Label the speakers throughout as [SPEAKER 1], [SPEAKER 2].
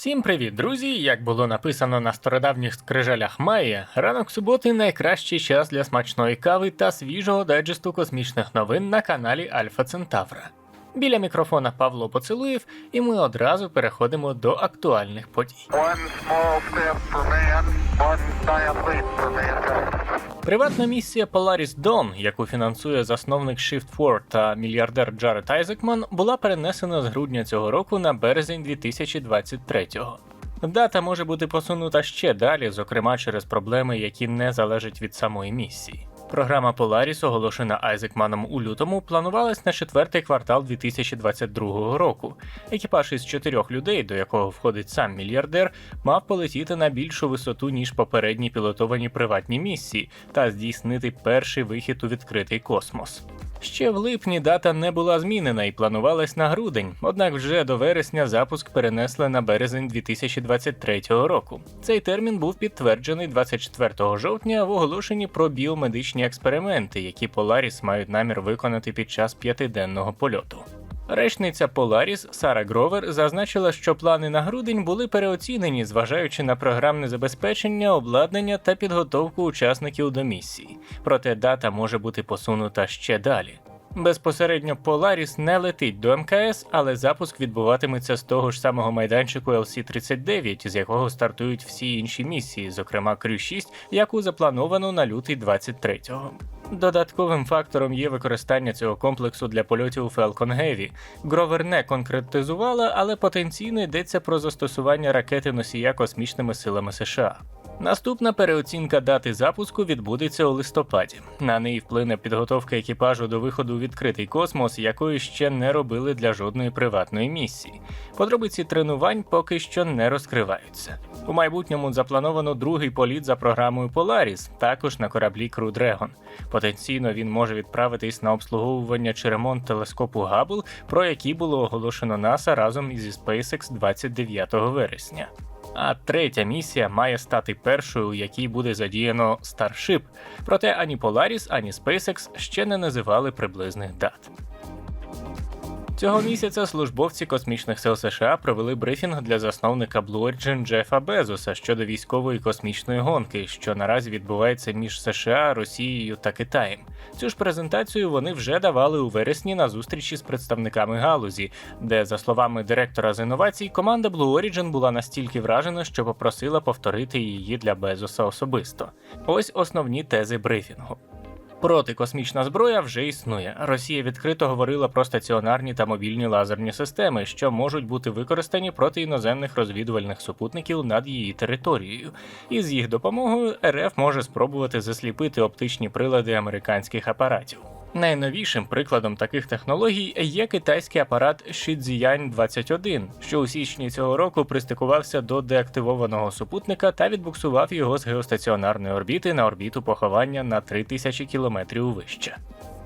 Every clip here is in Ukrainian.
[SPEAKER 1] Всім привіт, друзі! Як було написано на стародавніх скрижалях Майя, ранок суботи найкращий час для смачної кави та свіжого дайджесту космічних новин на каналі Альфа Центавра. Біля мікрофона Павло Поцелуєв, і ми одразу переходимо до актуальних подій.
[SPEAKER 2] One small step for man, one giant leap for.
[SPEAKER 1] Приватна місія Polaris Dawn, яку фінансує засновник Shift4 та мільярдер Джаред Айзекман, була перенесена з грудня цього року на березень 2023-го. Дата може бути посунута ще далі, зокрема через проблеми, які не залежать від самої місії. Програма Polaris, оголошена Айзекманом у лютому, планувалась на четвертий квартал 2022 року. Екіпаж із чотирьох людей, до якого входить сам мільярдер, мав полетіти на більшу висоту ніж попередні пілотовані приватні місії та здійснити перший вихід у відкритий космос. Ще в липні дата не була змінена і планувалась на грудень, однак вже до вересня запуск перенесли на березень 2023 року. Цей термін був підтверджений 24 жовтня в оголошенні про біомедичні експерименти, які Polaris мають намір виконати під час п'ятиденного польоту. Речниця Polaris Сара Гровер зазначила, що плани на грудень були переоцінені, зважаючи на програмне забезпечення, обладнання та підготовку учасників до місії. Проте дата може бути посунута ще далі. Безпосередньо Polaris не летить до МКС, але запуск відбуватиметься з того ж самого майданчику LC-39, з якого стартують всі інші місії, зокрема Крю 6, яку заплановано на лютий 23-го. Додатковим фактором є використання цього комплексу для польотів Falcon Heavy. Гровер не конкретизувала, але потенційно йдеться про застосування ракети носія космічними силами США. Наступна переоцінка дати запуску відбудеться у листопаді. На неї вплине підготовка екіпажу до виходу у відкритий космос, якої ще не робили для жодної приватної місії. Подробиці тренувань поки що не розкриваються. У майбутньому заплановано другий політ за програмою Polaris, також на кораблі Crew Dragon. Потенційно він може відправитись на обслуговування чи ремонт телескопу Габл, про який було оголошено НАСА разом із SpaceX 29 вересня. А третя місія має стати першою, у якій буде задіяно Starship. Проте ані Polaris, ані SpaceX ще не називали приблизних дат. Цього місяця службовці космічних сил США провели брифінг для засновника Blue Origin Джефа Безоса щодо військової космічної гонки, що наразі відбувається між США, Росією та Китаєм. Цю ж презентацію вони вже давали у вересні на зустрічі з представниками галузі, де, за словами директора з інновацій, команда Blue Origin була настільки вражена, що попросила повторити її для Безоса особисто. Ось основні тези брифінгу. Протикосмічна зброя вже існує. Росія відкрито говорила про стаціонарні та мобільні лазерні системи, що можуть бути використані проти іноземних розвідувальних супутників над її територією. І з їх допомогою РФ може спробувати засліпити оптичні прилади американських апаратів. Найновішим прикладом таких технологій є китайський апарат Shijian 21 що у січні цього року пристикувався до деактивованого супутника та відбуксував його з геостаціонарної орбіти на орбіту поховання на 3000 кілометрів вище.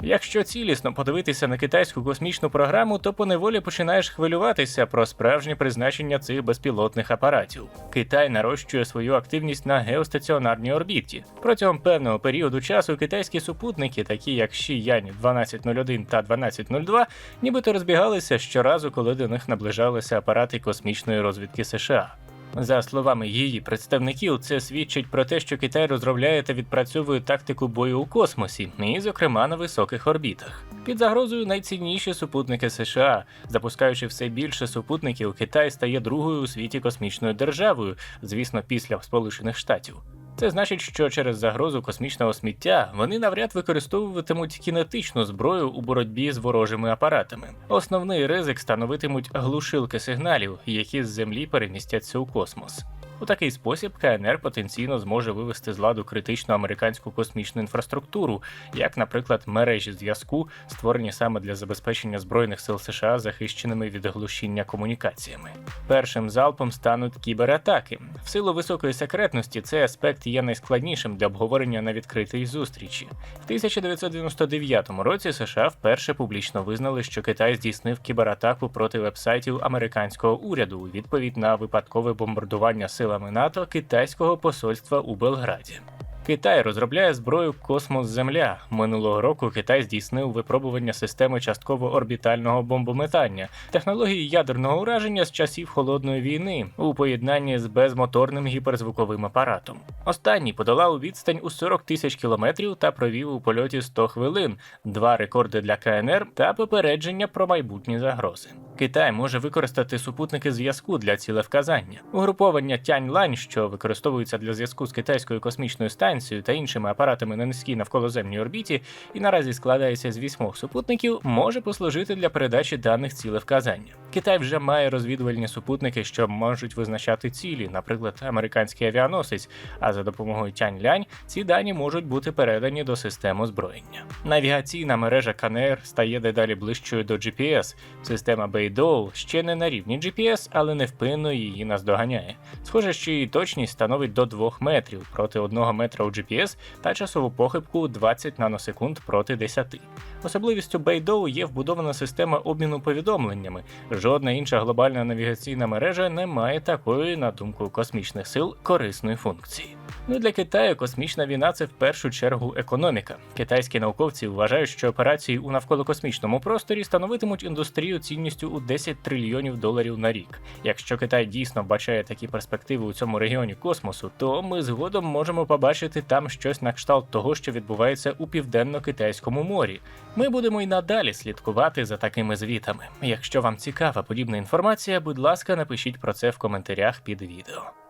[SPEAKER 1] Якщо цілісно подивитися на китайську космічну програму, то поневолі починаєш хвилюватися про справжнє призначення цих безпілотних апаратів. Китай нарощує свою активність на геостаціонарній орбіті. Протягом певного періоду часу китайські супутники, такі як Шіянь 1201 та 1202, нібито розбігалися щоразу, коли до них наближалися апарати космічної розвідки США. За словами її представників, це свідчить про те, що Китай розробляє та відпрацьовує тактику бою у космосі, і, зокрема, на високих орбітах. Під загрозою найцінніші супутники США, запускаючи все більше супутників, Китай стає другою у світі космічною державою, звісно, після Сполучених Штатів. Це значить, що через загрозу космічного сміття вони навряд використовуватимуть кінетичну зброю у боротьбі з ворожими апаратами. Основний ризик становитимуть глушилки сигналів, які з землі перемістяться у космос. У такий спосіб КНР потенційно зможе вивести з ладу критичну американську космічну інфраструктуру, як, наприклад, мережі зв'язку, створені саме для забезпечення збройних сил США захищеними від глушіння комунікаціями. Першим залпом стануть кібератаки. В силу високої секретності цей аспект є найскладнішим для обговорення на відкритій зустрічі. В 1999 році США вперше публічно визнали, що Китай здійснив кібератаку проти вебсайтів американського уряду у відповідь на випадкове бомбардування силами НАТО китайського посольства у Белграді. Китай розробляє зброю Космос Земля. Минулого року Китай здійснив випробування системи частково-орбітального бомбометання, технології ядерного ураження з часів холодної війни у поєднанні з безмоторним гіперзвуковим апаратом. Останній подолав відстань у 40 тисяч кілометрів та провів у польоті 100 хвилин, два рекорди для КНР та попередження про майбутні загрози. Китай може використати супутники зв'язку для цілевказання. Угруповання Тянь-Лань, що використовується для зв'язку з китайською космічною станцією та іншими апаратами на низькій навколоземній орбіті, і наразі складається з вісьмох супутників, може послужити для передачі даних цілевказання. Китай вже має розвідувальні супутники, що можуть визначати цілі, наприклад, американський авіаносець. А за допомогою Тянь-Лянь ці дані можуть бути передані до систем озброєння. Навігаційна мережа КНР стає дедалі ближчою до GPS. Система Beidou ще не на рівні GPS, але невпинно її наздоганяє. Схоже, що її точність становить до 2 метрів проти 1 метра у GPS та часову похибку 20 наносекунд проти 10. Особливістю Beidou є вбудована система обміну повідомленнями. Жодна інша глобальна навігаційна мережа не має такої, на думку космічних сил, корисної функції. Ну для Китаю космічна війна це в першу чергу економіка. Китайські науковці вважають, що операції у навколокосмічному просторі становитимуть індустрію цінністю у 10 трильйонів доларів на рік. Якщо Китай дійсно бачає такі перспективи у цьому регіоні космосу, то ми згодом можемо побачити там щось на кшталт того, що відбувається у південно-китайському морі. Ми будемо й надалі слідкувати за такими звітами. Якщо вам цікава подібна інформація, будь ласка, напишіть про це в коментарях під відео.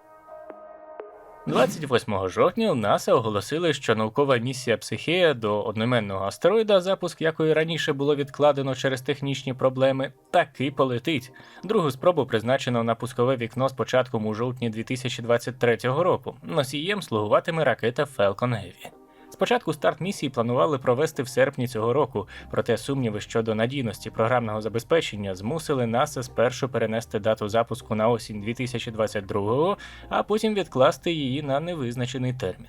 [SPEAKER 1] 28 жовтня НАСА оголосили, що наукова місія Психея до одноіменного астероїда, запуск якої раніше було відкладено через технічні проблеми, таки полетить. Другу спробу призначено на пускове вікно з початком у жовтні 2023 року. Носієм слугуватиме ракета Falcon Heavy. Спочатку старт місії планували провести в серпні цього року, проте сумніви щодо надійності програмного забезпечення змусили НАСА спершу перенести дату запуску на осінь 2022, а потім відкласти її на невизначений термін.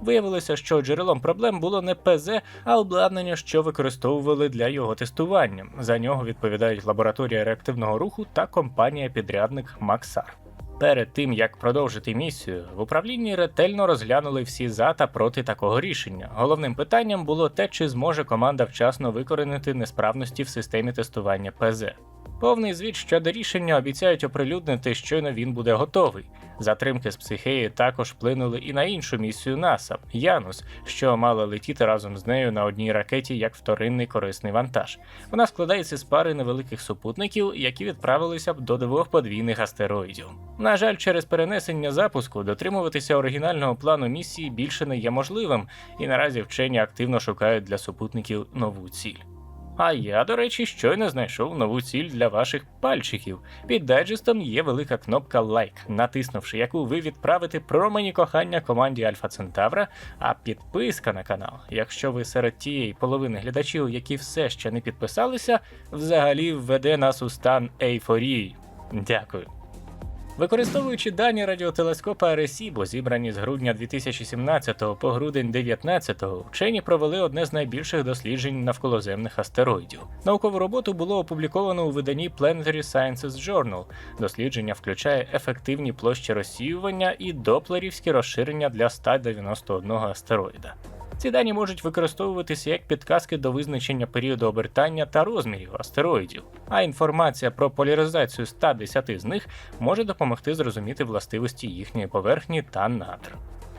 [SPEAKER 1] Виявилося, що джерелом проблем було не ПЗ, а обладнання, що використовували для його тестування. За нього відповідають лабораторія реактивного руху та компанія-підрядник Максар. Перед тим як продовжити місію, в управлінні ретельно розглянули всі за та проти такого рішення. Головним питанням було те, чи зможе команда вчасно викоренити несправності в системі тестування ПЗ. Повний звіт щодо рішення обіцяють оприлюднити, щойно він буде готовий. Затримки з психеї також вплинули і на іншу місію НАСА Янус, що мала летіти разом з нею на одній ракеті як вторинний корисний вантаж. Вона складається з пари невеликих супутників, які відправилися б до двох подвійних астероїдів. На жаль, через перенесення запуску дотримуватися оригінального плану місії більше не є можливим, і наразі вчені активно шукають для супутників нову ціль. А я, до речі, щойно знайшов нову ціль для ваших пальчиків. Під дайджестом є велика кнопка лайк, натиснувши яку ви відправите промені кохання команді Альфа Центавра, а підписка на канал, якщо ви серед тієї половини глядачів, які все ще не підписалися, взагалі введе нас у стан ейфорії. Дякую. Використовуючи дані радіотелескопа Аресібо, зібрані з грудня 2017 по грудень 2019, вчені провели одне з найбільших досліджень навколоземних астероїдів. Наукову роботу було опубліковано у виданні Planetary Sciences Journal. Дослідження включає ефективні площі розсіювання і доплерівські розширення для 191 астероїда. Ці дані можуть використовуватися як підказки до визначення періоду обертання та розмірів астероїдів, а інформація про поляризацію 110 з них може допомогти зрозуміти властивості їхньої поверхні та надр.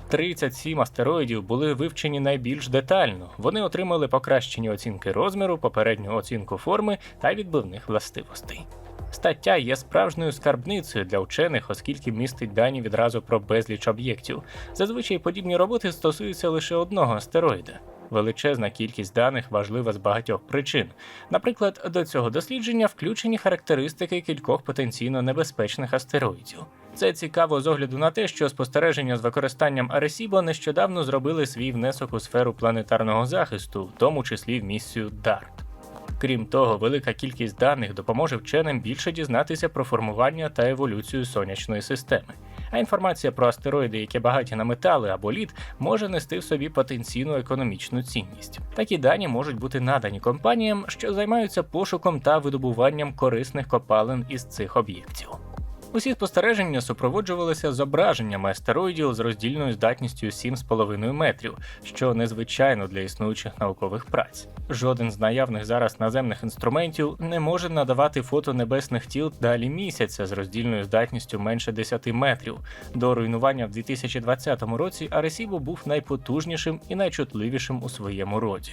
[SPEAKER 1] 37 астероїдів були вивчені найбільш детально. Вони отримали покращені оцінки розміру, попередню оцінку форми та відбивних властивостей. Стаття є справжньою скарбницею для вчених, оскільки містить дані відразу про безліч об'єктів. Зазвичай подібні роботи стосуються лише одного астероїда. Величезна кількість даних важлива з багатьох причин. Наприклад, до цього дослідження включені характеристики кількох потенційно небезпечних астероїдів. Це цікаво з огляду на те, що спостереження з використанням Аресібо нещодавно зробили свій внесок у сферу планетарного захисту, в тому числі в місію DART. Крім того, велика кількість даних допоможе вченим більше дізнатися про формування та еволюцію сонячної системи. А інформація про астероїди, які багаті на метали або лід, може нести в собі потенційну економічну цінність. Такі дані можуть бути надані компаніям, що займаються пошуком та видобуванням корисних копалин із цих об'єктів. Усі спостереження супроводжувалися зображеннями астероїдів з роздільною здатністю 7,5 метрів, що незвичайно для існуючих наукових праць. Жоден з наявних зараз наземних інструментів не може надавати фото небесних тіл далі місяця з роздільною здатністю менше 10 метрів. До руйнування в 2020 році Аресібо був найпотужнішим і найчутливішим у своєму роді.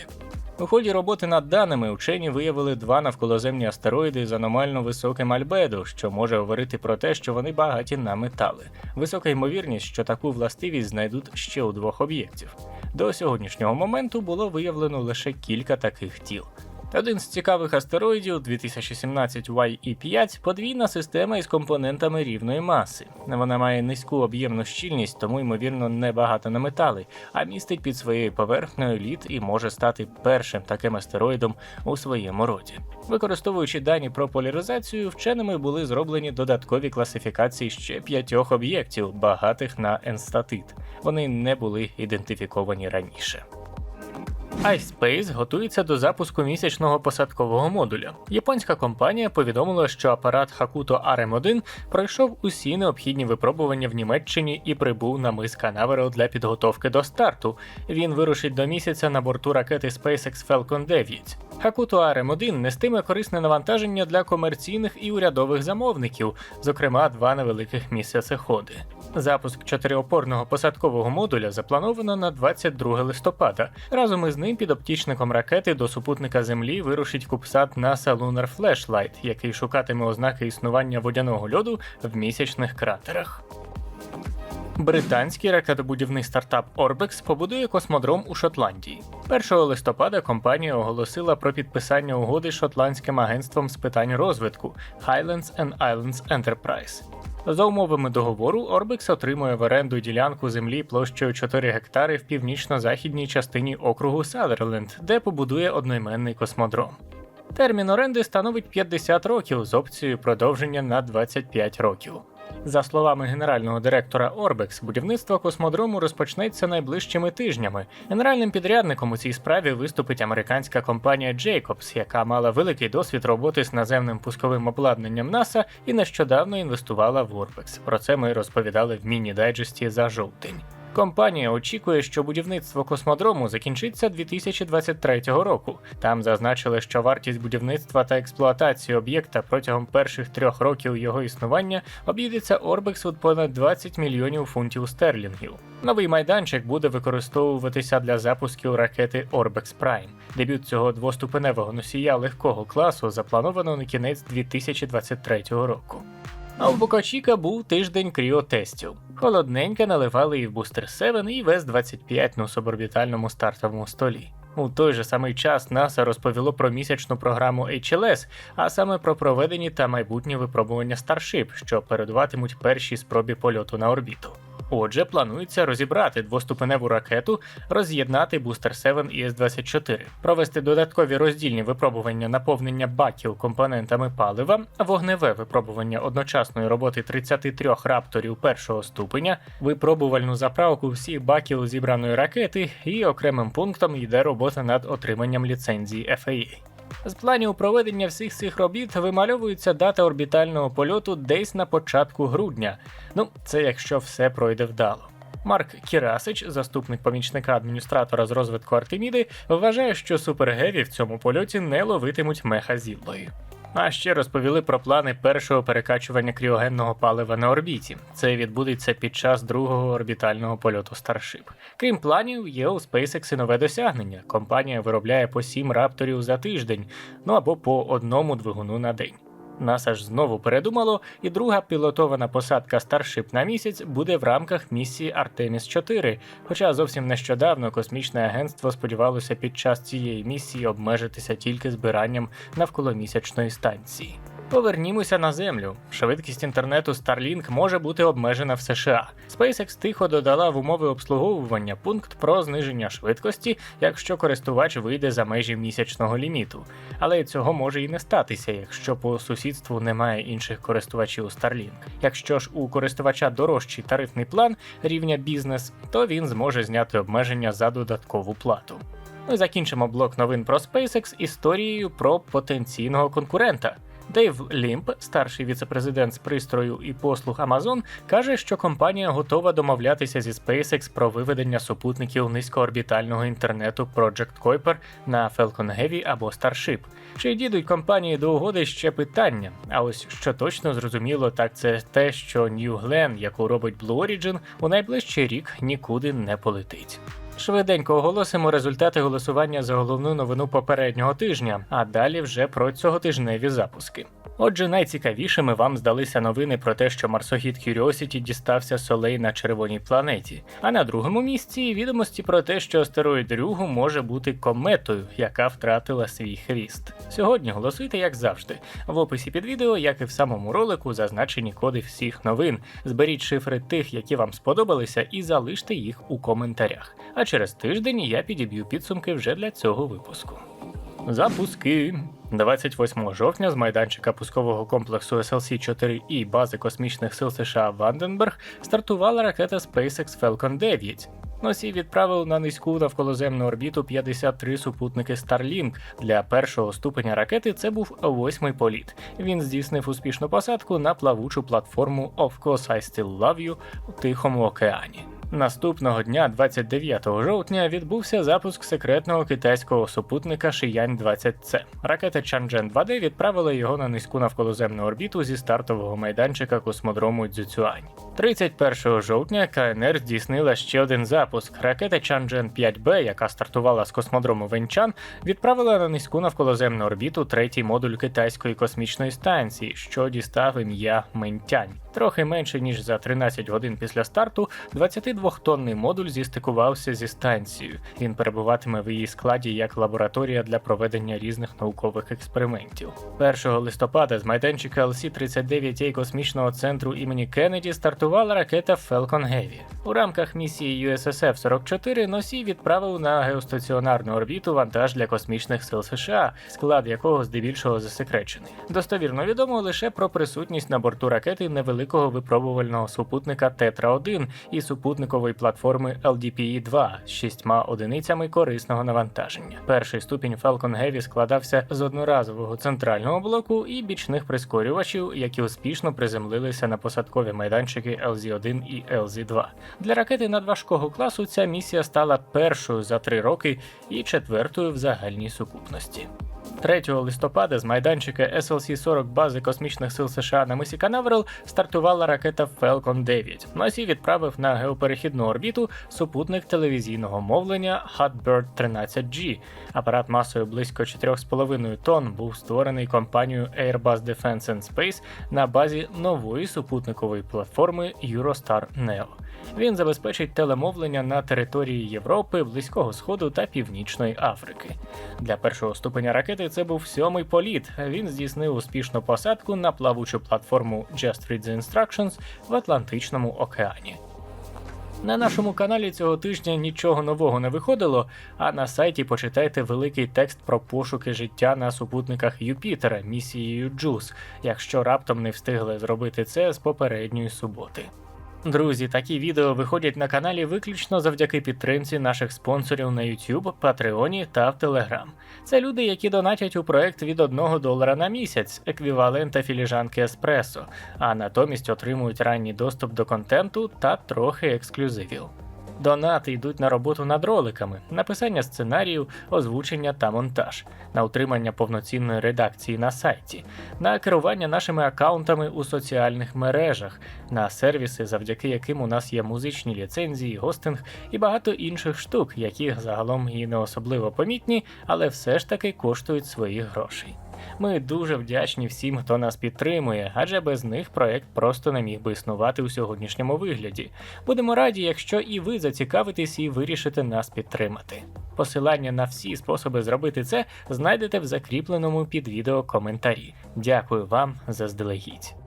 [SPEAKER 1] У ході роботи над даними учені виявили два навколоземні астероїди з аномально високим альбедо, що може говорити про те, що вони багаті на метали. Висока ймовірність, що таку властивість знайдуть ще у двох об'єктів. До сьогоднішнього моменту було виявлено лише кілька таких тіл. Один з цікавих астероїдів 2017 YE5 подвійна система із компонентами рівної маси. Вона має низьку об'ємну щільність, тому ймовірно не багата на метали, а містить під своєю поверхнею лід і може стати першим таким астероїдом у своєму роді. Використовуючи дані про поляризацію, вченими були зроблені додаткові класифікації ще п'ятьох об'єктів, багатих на енстатит. Вони не були ідентифіковані раніше. iSpace готується до запуску місячного посадкового модуля. Японська компанія повідомила, що апарат Hakuto RM1 пройшов усі необхідні випробування в Німеччині і прибув на мис Канаверал для підготовки до старту. Він вирушить до місяця на борту ракети SpaceX Falcon 9. Hakuto RM1 нестиме корисне навантаження для комерційних і урядових замовників, зокрема два невеликих місяцеходи. Запуск чотириопорного посадкового модуля заплановано на 22 листопада. Разом із ним під оптічником ракети до супутника Землі вирушить кубсат NASA Lunar Flashlight, який шукатиме ознаки існування водяного льоду в місячних кратерах. Британський ракетобудівний стартап Orbex побудує космодром у Шотландії. 1 листопада компанія оголосила про підписання угоди шотландським агентством з питань розвитку Highlands and Islands Enterprise. За умовами договору, Орбекс отримує в оренду ділянку землі площею 4 гектари в північно-західній частині округу Садерленд, де побудує одноіменний космодром. Термін оренди становить 50 років з опцією продовження на 25 років. За словами генерального директора Орбекс, будівництво космодрому розпочнеться найближчими тижнями. Генеральним підрядником у цій справі виступить американська компанія Jacobs, яка мала великий досвід роботи з наземним пусковим обладнанням НАСА і нещодавно інвестувала в Орбекс. Про це ми розповідали в міні-дайджесті за жовтень. Компанія очікує, що будівництво космодрому закінчиться 2023 року. Там зазначили, що вартість будівництва та експлуатації об'єкта протягом перших трьох років його існування обійдеться Орбекс у понад 20 мільйонів фунтів стерлінгів. Новий майданчик буде використовуватися для запусків ракети Orbex Prime. Дебют цього двоступеневого носія легкого класу заплановано на кінець 2023 року. А в Бокачіка був тиждень кріотестів. Холодненько наливали і в Booster 7, і в С-25 на суборбітальному стартовому столі. У той же самий час НАСА розповіло про місячну програму HLS, а саме про проведені та майбутні випробування Starship, що передуватимуть першій спробі польоту на орбіту. Отже, планується розібрати двоступеневу ракету, роз'єднати Booster 7 і С-24, провести додаткові роздільні випробування наповнення баків компонентами палива, вогневе випробування одночасної роботи 33 рапторів першого ступеня, випробувальну заправку всіх баків зібраної ракети, і окремим пунктом йде робота над отриманням ліцензії FAA. З планів проведення всіх цих робіт вимальовується дата орбітального польоту десь на початку грудня. Ну, це якщо все пройде вдало. Марк Кірасич, заступник помічника адміністратора з розвитку Артеміди, вважає, що супергеві в цьому польоті не ловитимуть меха зіллою. А ще розповіли про плани першого перекачування кріогенного палива на орбіті. Це відбудеться під час другого орбітального польоту Starship. Крім планів, є у SpaceX і нове досягнення. Компанія виробляє по 7 рапторів за тиждень, ну або по одному двигуну на день. НАСА ж знову передумало, і друга пілотована посадка Starship на місяць буде в рамках місії Artemis 4. Хоча зовсім нещодавно космічне агентство сподівалося під час цієї місії обмежитися тільки збиранням навколомісячної станції. Повернімося на землю. Швидкість інтернету Starlink може бути обмежена в США. SpaceX тихо додала в умови обслуговування пункт про зниження швидкості, якщо користувач вийде за межі місячного ліміту. Але цього може і не статися, якщо по сусідству немає інших користувачів Starlink. Якщо ж у користувача дорожчий тарифний план рівня бізнес, то він зможе зняти обмеження за додаткову плату. Ми закінчимо блок новин про SpaceX історією про потенційного конкурента. Дейв Лімп, старший віцепрезидент з пристрою і послуг Amazon, каже, що компанія готова домовлятися зі SpaceX про виведення супутників низькоорбітального інтернету Project Kuiper на Falcon Heavy або Starship. Чи дійдуть компанії до угоди ще питання? А ось що точно зрозуміло, так це те, що New Glenn, яку робить Blue Origin, у найближчий рік нікуди не полетить. Швиденько оголосимо результати голосування за головну новину попереднього тижня, а далі вже про цьоготижневі запуски. Отже, найцікавішими вам здалися новини про те, що марсохід Curiosity дістався солей на червоній планеті. А на другому місці відомості про те, що астероїд Рюгу може бути кометою, яка втратила свій хвіст. Сьогодні голосуйте, як завжди. В описі під відео, як і в самому ролику, зазначені коди всіх новин. Зберіть шифри тих, які вам сподобалися, і залиште їх у коментарях. А через тиждень я підіб'ю підсумки вже для цього випуску. Запуски 28 жовтня з майданчика пускового комплексу SLC-4E бази космічних сил США Ванденберг стартувала ракета SpaceX Falcon 9. Носій відправив на низьку навколоземну орбіту 53 супутники Starlink. Для першого ступеня ракети це був восьмий політ. Він здійснив успішну посадку на плавучу платформу Of Course I Still Love You у Тихому океані. Наступного дня, 29 жовтня, відбувся запуск секретного китайського супутника Шиянь 20C. Ракета Чанжен 2D відправила його на низьку навколоземну орбіту зі стартового майданчика космодрому Цзюцюань. 31 жовтня КНР здійснила ще один запуск. Ракета Чанчжен 5B, яка стартувала з космодрому Венчан, відправила на низьку навколоземну орбіту третій модуль китайської космічної станції, що дістав ім'я Ментянь. Трохи менше ніж за 13 годин після старту 22-тонний модуль зістикувався зі станцією. Він перебуватиме в її складі як лабораторія для проведення різних наукових експериментів. 1 листопада з майданчика LC-39A космічного центру імені Кеннеді стартувала ракета Falcon Heavy. У рамках місії USSF-44 носій відправив на геостаціонарну орбіту вантаж для космічних сил США, склад якого здебільшого засекречений. Достовірно відомо лише про присутність на борту ракети невеликого випробувального супутника Тетра 1 і супутникової платформи LDPE-2 з шістьма одиницями корисного навантаження. Перший ступінь Falcon Heavy складався з одноразового центрального блоку і бічних прискорювачів, які успішно приземлилися на посадкові майданчики LZ-1 і LZ-2. Для ракети надважкого класу ця місія стала першою за три роки і четвертою в загальній сукупності. 3 листопада з майданчика SLC-40 бази космічних сил США на мисі Канаверал стартувала ракета Falcon 9. Носій відправив на геоперехідну орбіту супутник телевізійного мовлення Hotbird 13G. Апарат масою близько 4,5 тонн був створений компанією Airbus Defence and Space на базі нової супутникової платформи Eurostar Neo. Він забезпечить телемовлення на території Європи, Близького Сходу та Північної Африки. Для першого ступеня ракети це був сьомий політ. Він здійснив успішну посадку на плавучу платформу Just Read the Instructions в Атлантичному океані. На нашому каналі цього тижня нічого нового не виходило, а на сайті почитайте великий текст про пошуки життя на супутниках Юпітера місією JUICE, якщо раптом не встигли зробити це з попередньої суботи. Друзі, такі відео виходять на каналі виключно завдяки підтримці наших спонсорів на YouTube, Patreon та в Telegram. Це люди, які донатять у проект від 1 долара на місяць, еквівалента філіжанки еспресо, а натомість отримують ранній доступ до контенту та трохи ексклюзивів. Донати йдуть на роботу над роликами, написання сценаріїв, озвучення та монтаж, на утримання повноцінної редакції на сайті, на керування нашими аккаунтами у соціальних мережах, на сервіси, завдяки яким у нас є музичні ліцензії, гостинг і багато інших штук, які загалом і не особливо помітні, але все ж таки коштують своїх грошей. Ми дуже вдячні всім, хто нас підтримує, адже без них проект просто не міг би існувати у сьогоднішньому вигляді. Будемо раді, якщо і ви зацікавитесь і вирішите нас підтримати. Посилання на всі способи зробити це знайдете в закріпленому під відео коментарі. Дякую вам заздалегідь.